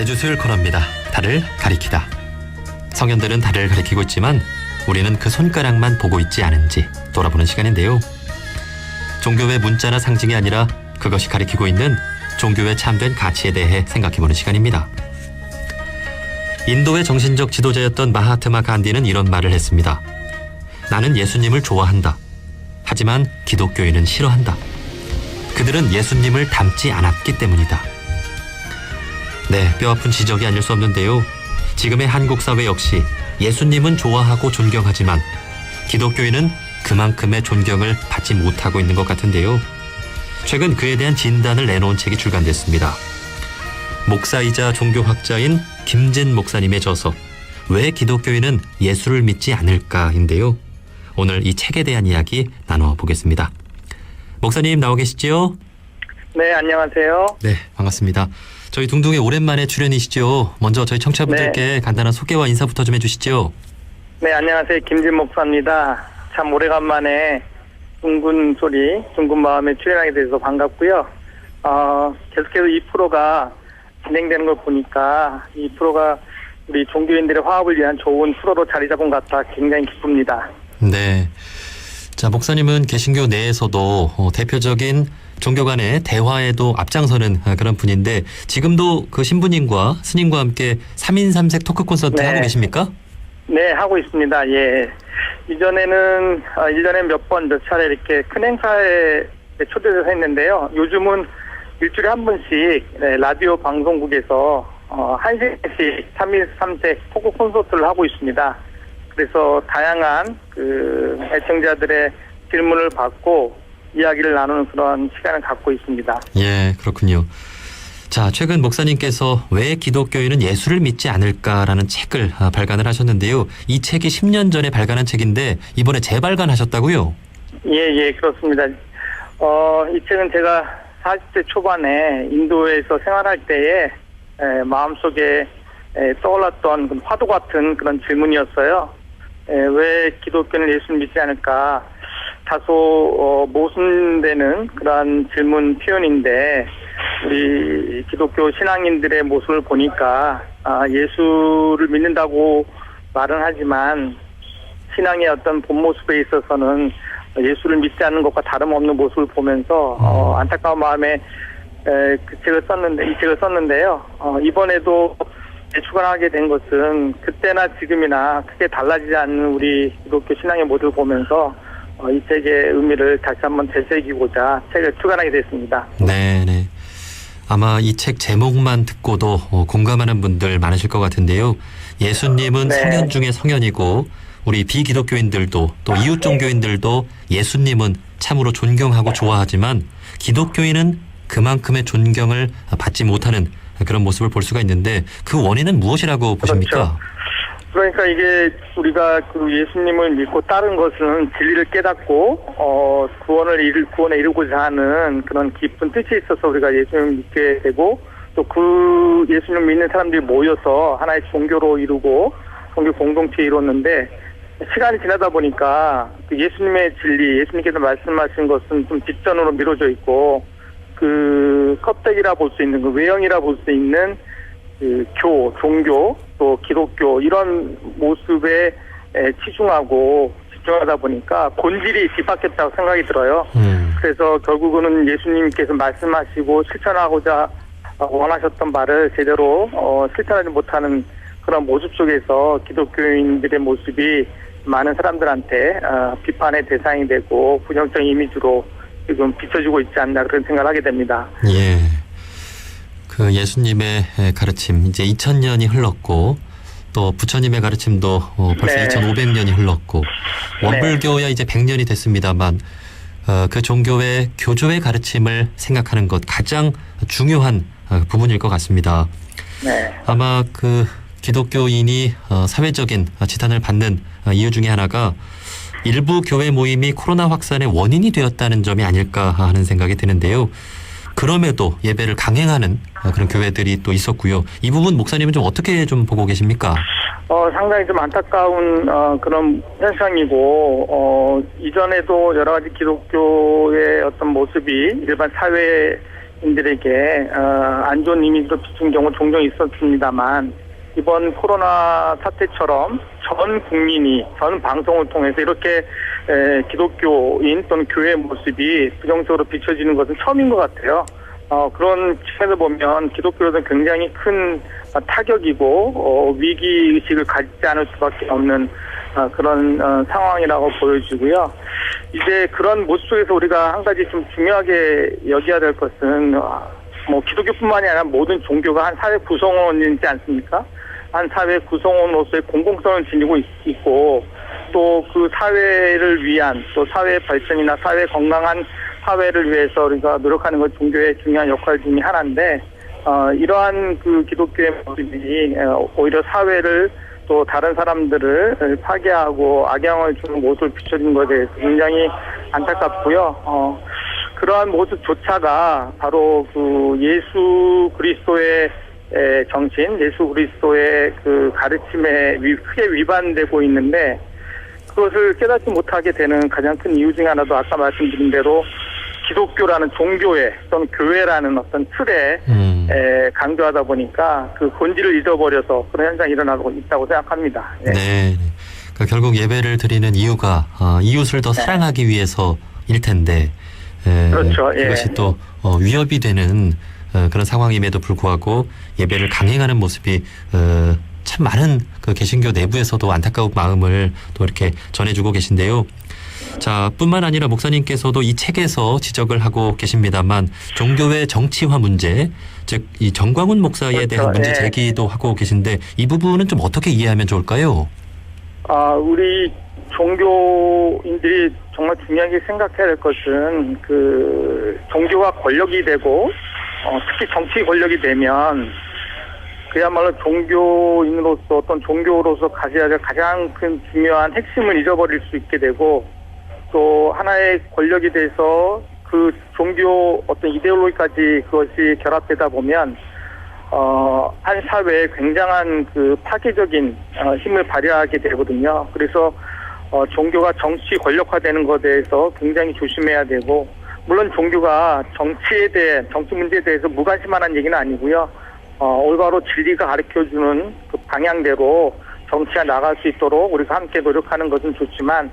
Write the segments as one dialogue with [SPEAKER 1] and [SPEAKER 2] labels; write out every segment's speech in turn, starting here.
[SPEAKER 1] 매주 수요일 코너입니다. 달을 가리키다. 성현들은 달을 가리키고 있지만 우리는 그 손가락만 보고 있지 않은지 돌아보는 시간인데요. 종교의 문자나 상징이 아니라 그것이 가리키고 있는 종교의 참된 가치에 대해 생각해보는 시간입니다. 인도의 정신적 지도자였던 마하트마 간디는 이런 말을 했습니다. 나는 예수님을 좋아한다. 하지만 기독교인은 싫어한다. 그들은 예수님을 닮지 않았기 때문이다. 네, 뼈아픈 지적이 아닐 수 없는데요. 지금의 한국 사회 역시 예수님은 좋아하고 존경하지만 기독교인은 그만큼의 존경을 받지 못하고 있는 것 같은데요. 최근 그에 대한 진단을 내놓은 책이 출간됐습니다. 목사이자 종교학자인 김진 목사님의 저서 왜 기독교인은 예수를 믿지 않을까인데요. 오늘 이 책에 대한 이야기 나눠보겠습니다. 목사님 나와 계시죠?
[SPEAKER 2] 네, 안녕하세요.
[SPEAKER 1] 네, 반갑습니다. 저희 둥둥에 오랜만에 출연이시죠. 먼저 저희 청취자분들께 간단한 소개와 인사부터 좀 해주시죠.
[SPEAKER 2] 네, 안녕하세요. 김진 목사입니다. 참 오래간만에 둥근 소리, 둥근 마음에 출연하게 돼서 반갑고요. 어, 계속해서 이 프로가 진행되는 걸 보니까 이 프로가 우리 종교인들의 화합을 위한 좋은 프로로 자리 잡은 것 같아 굉장히 기쁩니다.
[SPEAKER 1] 네. 자, 목사님은 개신교 내에서도 어, 대표적인 종교 간의 대화에도 앞장서는 아, 그런 분인데 지금도 그 신부님과 스님과 함께 3인 3색 토크 콘서트
[SPEAKER 2] 네.
[SPEAKER 1] 하고 계십니까?
[SPEAKER 2] 네, 하고 있습니다. 예. 이전에는 어, 1년에 몇 번, 몇 차례 이렇게 큰 행사에 초대돼서 했는데요. 요즘은 일주일에 한 번씩 네, 라디오 방송국에서 어, 한 시간씩 3일 3색 토크 콘서트를 하고 있습니다. 그래서 다양한 그 애청자들의 질문을 받고 이야기를 나누는 그런 시간을 갖고 있습니다.
[SPEAKER 1] 예, 그렇군요. 자, 최근 목사님께서 왜 기독교인은 예수를 믿지 않을까라는 책을 아, 발간을 하셨는데요. 이 책이 10년 전에 발간한 책인데 이번에 재발간하셨다고요?
[SPEAKER 2] 예, 예, 그렇습니다. 어, 이 책은 제가 40대 초반에 인도에서 생활할 때에 에, 마음속에 에, 떠올랐던 그 화도 같은 그런 질문이었어요. 에, 왜 기독교는 예수를 믿지 않을까? 다소 어, 모순되는 그런 질문 표현인데 우리 기독교 신앙인들의 모습을 보니까 아, 예수를 믿는다고 말은 하지만 신앙의 어떤 본 모습에 있어서는 예수를 믿지 않는 것과 다름없는 모습을 보면서 어, 안타까운 마음에 에, 그 책을 썼는데 이 책을 썼는데요. 어, 이번에도 출간하게 된 것은 그때나 지금이나 크게 달라지지 않는 우리 기독교 신앙의 모습을 보면서 어, 이 책의 의미를 다시 한번 되새기고자 책을 출간하게 됐습니다.
[SPEAKER 1] 네, 네. 아마 이 책 제목만 듣고도 어, 공감하는 분들 많으실 것 같은데요. 예수님은
[SPEAKER 2] 네.
[SPEAKER 1] 성현 중에 성현이고 우리 비기독교인들도 또 이웃 종교인들도 예수님은 참으로 존경하고 좋아하지만 기독교인은 그만큼의 존경을 받지 못하는 그런 모습을 볼 수가 있는데 그 원인은 무엇이라고 보십니까?
[SPEAKER 2] 그러니까 이게 우리가 그 예수님을 믿고 따른 것은 진리를 깨닫고 어 구원을 이루 구원에 이루고자 하는 그런 깊은 뜻이 있어서 우리가 예수님을 믿게 되고 또 그 예수님 믿는 사람들이 모여서 하나의 종교로 이루고 종교 공동체 이뤘는데 시간이 지나다 보니까 그 예수님의 진리, 예수님께서 말씀하신 것은 좀 뒷전으로 미뤄져 있고 그 껍데기라 볼 수 있는 그 외형이라 볼 수 있는 그 교, 종교, 또 기독교 이런 모습에 에, 치중하고 집중하다 보니까 본질이 뒤바뀌었다고 생각이 들어요.
[SPEAKER 1] 음,
[SPEAKER 2] 그래서 결국은 예수님께서 말씀하시고 실천하고자 원하셨던 말을 제대로 어, 실천하지 못하는 그런 모습 속에서 기독교인들의 모습이 많은 사람들한테 어, 비판의 대상이 되고 부정적인 이미지로 지금 비춰지고 있지 않나 그런 생각을 하게 됩니다.
[SPEAKER 1] 예. 그 예수님의 가르침 이제 2000년이 흘렀고 또 부처님의 가르침도 어, 벌써
[SPEAKER 2] 네.
[SPEAKER 1] 2500년이 흘렀고 원불교야 이제 100년이 됐습니다만 어, 그 종교의 교조의 가르침을 생각하는 것 가장 중요한 어, 부분일 것 같습니다.
[SPEAKER 2] 네.
[SPEAKER 1] 아마 그 기독교인이 어, 사회적인 지탄을 받는 어, 이유 중에 하나가 일부 교회 모임이 코로나 확산의 원인이 되었다는 점이 아닐까 하는 생각이 드는데요. 그럼에도 예배를 강행하는 어, 그런 교회들이 또 있었고요. 이 부분 목사님은 좀 어떻게 좀 보고 계십니까?
[SPEAKER 2] 어, 상당히 좀 안타까운, 어, 그런 현상이고, 어, 이전에도 여러 가지 기독교의 어떤 모습이 일반 사회에 기독교인들에게 어, 안 좋은 이미지로 비춘 경우 종종 있었습니다만 이번 코로나 사태처럼 전 국민이 전 방송을 통해서 이렇게 에, 기독교인 또는 교회 모습이 부정적으로 비춰지는 것은 처음인 것 같아요. 어, 그런 측면에서 보면 기독교로는 굉장히 큰 어, 타격이고 어, 위기 의식을 가지지 않을 수밖에 없는 어, 그런 어, 상황이라고 보여지고요. 이제 그런 모습 속에서 우리가 한 가지 좀 중요하게 여겨야 될 것은 어, 뭐 기독교뿐만이 아니라 모든 종교가 한 사회 구성원이지 않습니까? 한 사회 구성원으로서의 공공성을 지니고 있, 있고 또 그 사회를 위한 또 사회 발전이나 사회 건강한 사회를 위해서 우리가 노력하는 것 종교의 중요한 역할 중의 하나인데 어, 이러한 그 기독교의 모습이 어, 오히려 사회를 또 다른 사람들을 파괴하고 악영을 주는 모습을 비춰진 것에 대해서 굉장히 안타깝고요. 어, 그러한 모습조차가 바로 그 예수 그리스도의 에, 정신, 예수 그리스도의 그 가르침에 위, 크게 위반되고 있는데 그것을 깨닫지 못하게 되는 가장 큰 이유 중에 하나도 아까 말씀드린 대로 기독교라는 종교에 또는 교회라는 어떤 틀에
[SPEAKER 1] 음.
[SPEAKER 2] 에, 강조하다 보니까 그 본질을 잊어버려서 그런 현상이 일어나고 있다고 생각합니다. 예.
[SPEAKER 1] 네. 그러니까 결국 예배를 드리는 이유가 어, 이웃을 더 사랑하기 위해서일 텐데 에,
[SPEAKER 2] 네. 그렇죠. 예.
[SPEAKER 1] 그것이 또 어, 위협이 되는 어, 그런 상황임에도 불구하고 예배를 강행하는 모습이 어, 참 많은 그 개신교 내부에서도 안타까운 마음을 또 이렇게 전해주고 계신데요. 자, 뿐만 아니라 목사님께서도 이 책에서 지적을 하고 계십니다만 종교의 정치화 문제, 즉 이 정광훈 목사에
[SPEAKER 2] 그렇죠.
[SPEAKER 1] 대한 문제
[SPEAKER 2] 예.
[SPEAKER 1] 제기도 하고 계신데 이 부분은 좀 어떻게 이해하면 좋을까요?
[SPEAKER 2] 아, 우리 종교인들이 정말 중요하게 생각해야 될 것은 그 종교가 권력이 되고 어, 특히 정치 권력이 되면 그야말로 종교인으로서 어떤 종교로서 가져야 될 가장 큰 중요한 핵심을 잊어버릴 수 있게 되고 또 하나의 권력이 돼서 그 종교 어떤 이데올로기까지 그것이 결합되다 보면 어, 한 사회에 굉장한 그 파괴적인 어, 힘을 발휘하게 되거든요. 그래서 어, 종교가 정치 권력화되는 것에 대해서 굉장히 조심해야 되고, 물론 종교가 정치에 대해, 정치 문제에 대해서 무관심한 얘기는 아니고요. 어, 올바로 진리가 가르쳐주는 그 방향대로 정치가 나갈 수 있도록 우리가 함께 노력하는 것은 좋지만,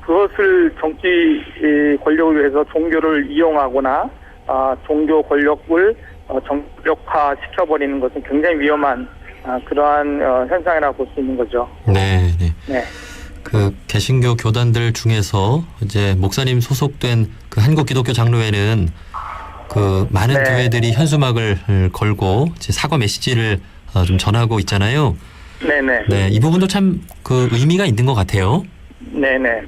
[SPEAKER 2] 그것을 정치 이, 권력을 위해서 종교를 이용하거나, 아, 종교 권력을 어, 정력화 시켜버리는 것은 굉장히 위험한 아, 그러한 어, 현상이라고 볼 수 있는 거죠.
[SPEAKER 1] 네, 네.
[SPEAKER 2] 네.
[SPEAKER 1] 그 개신교 교단들 중에서 이제 목사님 소속된 그 한국 기독교 장로회는 그 많은
[SPEAKER 2] 네.
[SPEAKER 1] 교회들이 현수막을 걸고 이제 사과 메시지를 어, 좀 전하고 있잖아요.
[SPEAKER 2] 네네.
[SPEAKER 1] 네, 이 부분도 참 그 의미가 있는 것 같아요.
[SPEAKER 2] 네네.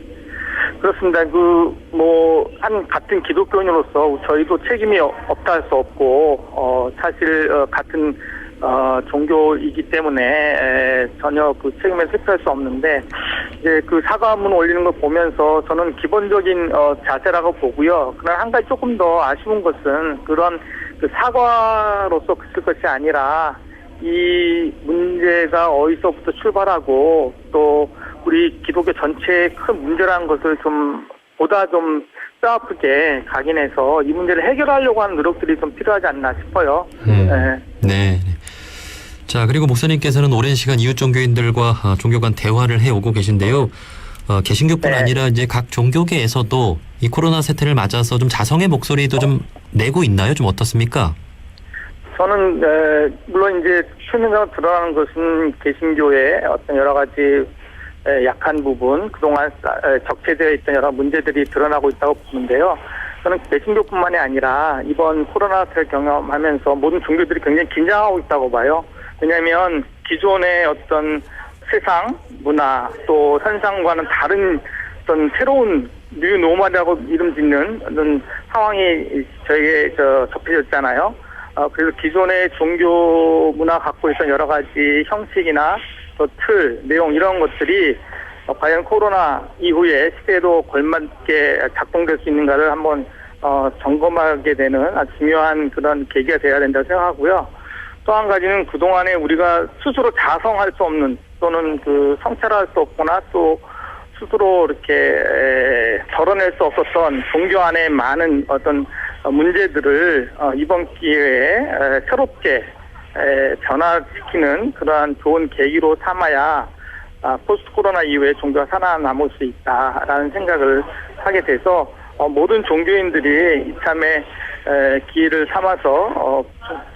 [SPEAKER 2] 그렇습니다. 그, 뭐, 한 같은 기독교인으로서 저희도 책임이 어- 없다 할 수 없고, 어, 사실, 어, 같은, 어, 종교이기 때문에, 에, 전혀 그 책임을 회피할 수 없는데, 이제 그 사과문 올리는 걸 보면서 저는 기본적인, 어, 자세라고 보고요. 그러나 한 가지 조금 더 아쉬운 것은 그런 그 사과로서 그칠 것이 아니라, 이 문제가 어디서부터 출발하고 또 우리 기독교 전체의 큰 문제라는 것을 좀 보다 좀 뼈아프게 각인해서 이 문제를 해결하려고 하는 노력들이 좀 필요하지 않나 싶어요.
[SPEAKER 1] 음.
[SPEAKER 2] 네.
[SPEAKER 1] 네. 자, 그리고 목사님께서는 오랜 시간 이웃 종교인들과 어, 종교 간 대화를 해 오고 계신데요. 어, 개신교뿐
[SPEAKER 2] 네.
[SPEAKER 1] 아니라 이제 각 종교계에서도 이 코로나 사태를 맞아서 좀 자성의 목소리도 좀 내고 있나요? 좀 어떻습니까?
[SPEAKER 2] 저는 에, 물론 이제 표면적으로 드러나는 것은 개신교의 어떤 여러 가지 에, 약한 부분, 그동안 쌓- 에, 적체되어 있던 여러 문제들이 드러나고 있다고 보는데요. 저는 개신교뿐만이 아니라 이번 코로나 사태를 경험하면서 모든 종교들이 굉장히 긴장하고 있다고 봐요. 왜냐하면 기존의 어떤 세상, 문화, 또 현상과는 다른 어떤 새로운 뉴 노멀이라고 이름 짓는 어떤 상황이 저에게 저 접해졌잖아요. 어, 그래서 기존의 종교 문화 갖고 있던 여러 가지 형식이나 또 틀, 내용 이런 것들이 어, 과연 코로나 이후에 시대에도 걸맞게 작동될 수 있는가를 한번 어, 점검하게 되는 중요한 그런 계기가 돼야 된다고 생각하고요. 또 한 가지는 그동안에 우리가 스스로 자성할 수 없는 또는 그 성찰할 수 없거나 또 스스로 이렇게 에, 덜어낼 수 없었던 종교 안에 많은 어떤 어, 문제들을 어, 이번 기회에 에, 새롭게 에, 변화시키는 그러한 좋은 계기로 삼아야 아, 포스트 코로나 이후에 종교가 살아남을 수 있다라는 생각을 하게 돼서 어, 모든 종교인들이 이참에 에, 기회를 삼아서 어,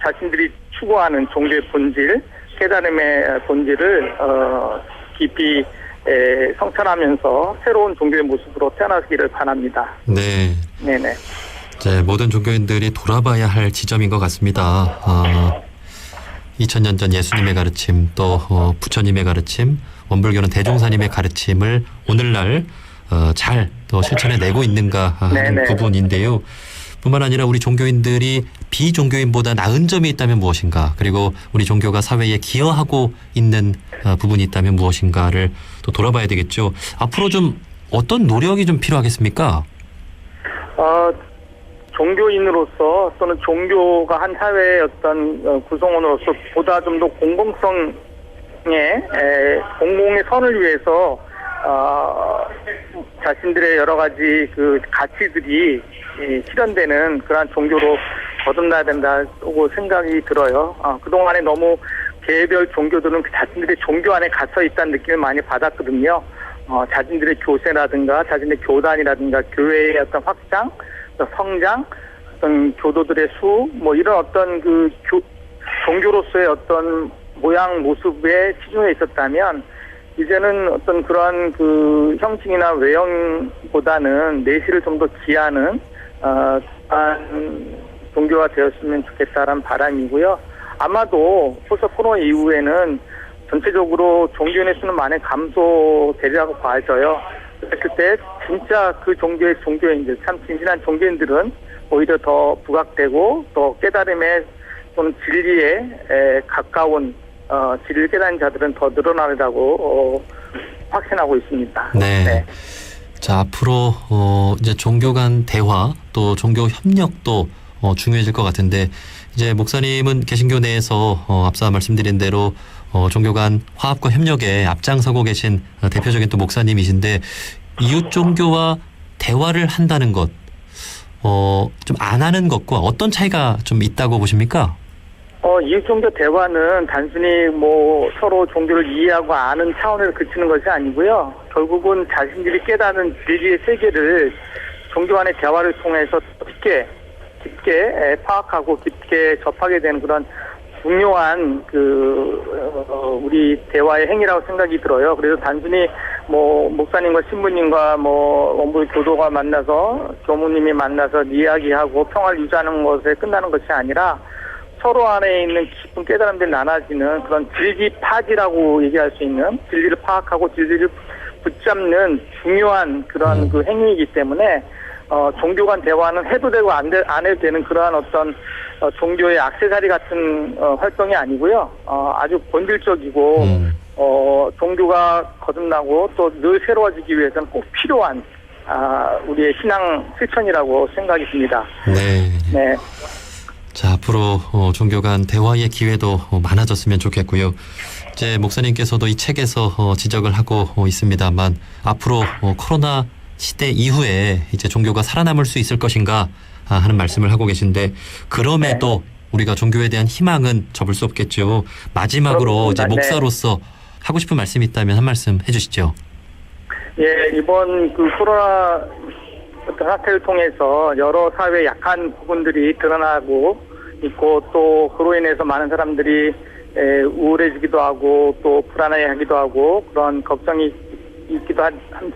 [SPEAKER 2] 자신들이 추구하는 종교의 본질, 깨달음의 본질을 어, 깊이 에, 성찰하면서 새로운 종교의 모습으로 태어나기를 바랍니다.
[SPEAKER 1] 네.
[SPEAKER 2] 네네.
[SPEAKER 1] 이제 모든 종교인들이 돌아봐야 할 지점인 것 같습니다. 어, 2000년 전 예수님의 가르침 또 어, 부처님의 가르침 원불교는 대종사님의 가르침을 오늘날 어, 잘또 실천해 내고 있는가 하는
[SPEAKER 2] 네네.
[SPEAKER 1] 부분인데요. 뿐만 아니라 우리 종교인들이 비종교인보다 나은 점이 있다면 무엇인가 그리고 우리 종교가 사회에 기여하고 있는 어, 부분이 있다면 무엇인가를 또 돌아봐야 되겠죠. 앞으로 좀 어떤 노력이 좀 필요하겠습니까?
[SPEAKER 2] 어, 종교인으로서 또는 종교가 한 사회의 어떤 어, 구성원으로서 보다 좀 더 공공성에 에, 공공의 선을 위해서 어, 자신들의 여러 가지 그 가치들이 이, 실현되는 그러한 종교로 거듭나야 된다고 생각이 들어요. 어, 그동안에 너무 개별 종교들은 그 자신들의 종교 안에 갇혀 있다는 느낌을 많이 받았거든요. 어, 자신들의 교세라든가 자신의 교단이라든가 교회의 어떤 확장, 또 성장, 어떤 교도들의 수, 뭐 이런 어떤 그 교, 종교로서의 어떤 모양 모습에 치중해 있었다면 이제는 어떤 그러한 그 형식이나 외형보다는 내실을 좀 더 기하는 어, 종교가 되었으면 좋겠다라는 바람이고요. 아마도 포스트 코로나 이후에는 전체적으로 종교인의 수는 많이 감소되리라고 봐져요. 그랬을 때 진짜 그 종교의 종교인들, 참 진실한 종교인들은 오히려 더 부각되고 또 깨달음에 또는 진리에 에, 가까운 어, 깨닫는 자들은 더 늘어나리라고 어, 확신하고 있습니다.
[SPEAKER 1] 네. 자 앞으로 어 이제 종교 간 대화 또 종교 협력도 어 중요해질 것 같은데 이제 목사님은 개신교 내에서 어 앞서 말씀드린 대로 어 종교 간 화합과 협력에 앞장서고 계신 어, 대표적인 또 목사님이신데 이웃 종교와 대화를 한다는 것 어 좀 안 하는 것과 어떤 차이가 좀 있다고 보십니까?
[SPEAKER 2] 어, 이웃 종교 대화는 단순히 뭐 서로 종교를 이해하고 아는 차원에서 그치는 것이 아니고요. 결국은 자신들이 깨닫는 진리의 세계를 종교 간의 대화를 통해서 깊게, 깊게 에, 파악하고 깊게 접하게 되는 그런 중요한 그, 어, 우리 대화의 행위라고 생각이 들어요. 그래서 단순히 뭐, 목사님과 신부님과 뭐, 원부 교도가 만나서 교무님이 만나서 이야기하고 평화를 유지하는 것에 끝나는 것이 아니라 서로 안에 있는 깊은 깨달음들이 나눠지는 그런 진리 파지라고 얘기할 수 있는 진리를 파악하고 진리를 붙잡는 중요한 그런
[SPEAKER 1] 음.
[SPEAKER 2] 그 행위이기 때문에 어, 종교 간 대화는 해도 되고 안, 돼, 안 해도 되는 그러한 어떤 어, 종교의 악세사리 같은 어, 활동이 아니고요. 어, 아주 본질적이고
[SPEAKER 1] 음.
[SPEAKER 2] 어, 종교가 거듭나고 또 늘 새로워지기 위해서는 꼭 필요한 아, 우리의 신앙 실천이라고 생각이 듭니다.
[SPEAKER 1] 네.
[SPEAKER 2] 네.
[SPEAKER 1] 자, 앞으로 어, 종교 간 대화의 기회도 어, 많아졌으면 좋겠고요. 이제 목사님께서도 이 책에서 어, 지적을 하고 어, 있습니다만 앞으로 어, 코로나 시대 이후에 이제 종교가 살아남을 수 있을 것인가 아, 하는 말씀을 하고 계신데 그럼에도 우리가 종교에 대한 희망은 접을 수 없겠죠. 마지막으로 이제.
[SPEAKER 2] 네.
[SPEAKER 1] 목사로서 하고 싶은 말씀이 있다면 한 말씀 해주시죠.
[SPEAKER 2] 예, 이번 그 코로나 사태를 통해서 여러 사회 약한 부분들이 드러나고 있고 또 그로 인해서 많은 사람들이 에, 우울해지기도 하고 또 불안해하기도 하고 그런 걱정이 있기도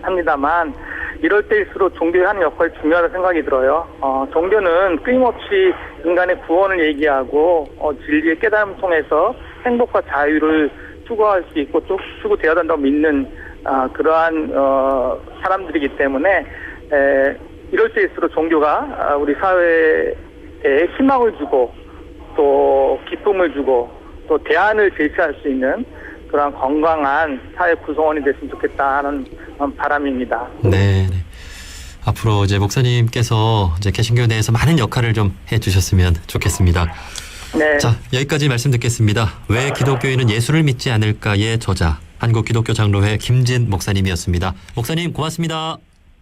[SPEAKER 2] 합니다만 이럴 때일수록 종교의 하는 역할이 중요하다고 생각이 들어요. 어, 종교는 끊임없이 인간의 구원을 얘기하고 어, 진리의 깨달음 통해서 행복과 자유를 추구할 수 있고 또 추구되어야 한다고 믿는 아, 그러한 어, 사람들이기 때문에 에, 이럴 때일수록 종교가 아, 우리 사회에 희망을 주고 또 기쁨을 주고 또 대안을 제시할 수 있는 그러한 건강한 사회 구성원이 됐으면 좋겠다는 어, 바람입니다.
[SPEAKER 1] 네. 네. 앞으로 이제 목사님께서 이제 개신교 내에서 많은 역할을 좀 해주셨으면 좋겠습니다.
[SPEAKER 2] 네.
[SPEAKER 1] 자, 여기까지 말씀 듣겠습니다. 왜 기독교인은 예수를 믿지 않을까의 저자, 한국기독교 장로회 김진 목사님이었습니다. 목사님 고맙습니다.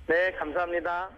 [SPEAKER 2] 네, 감사합니다.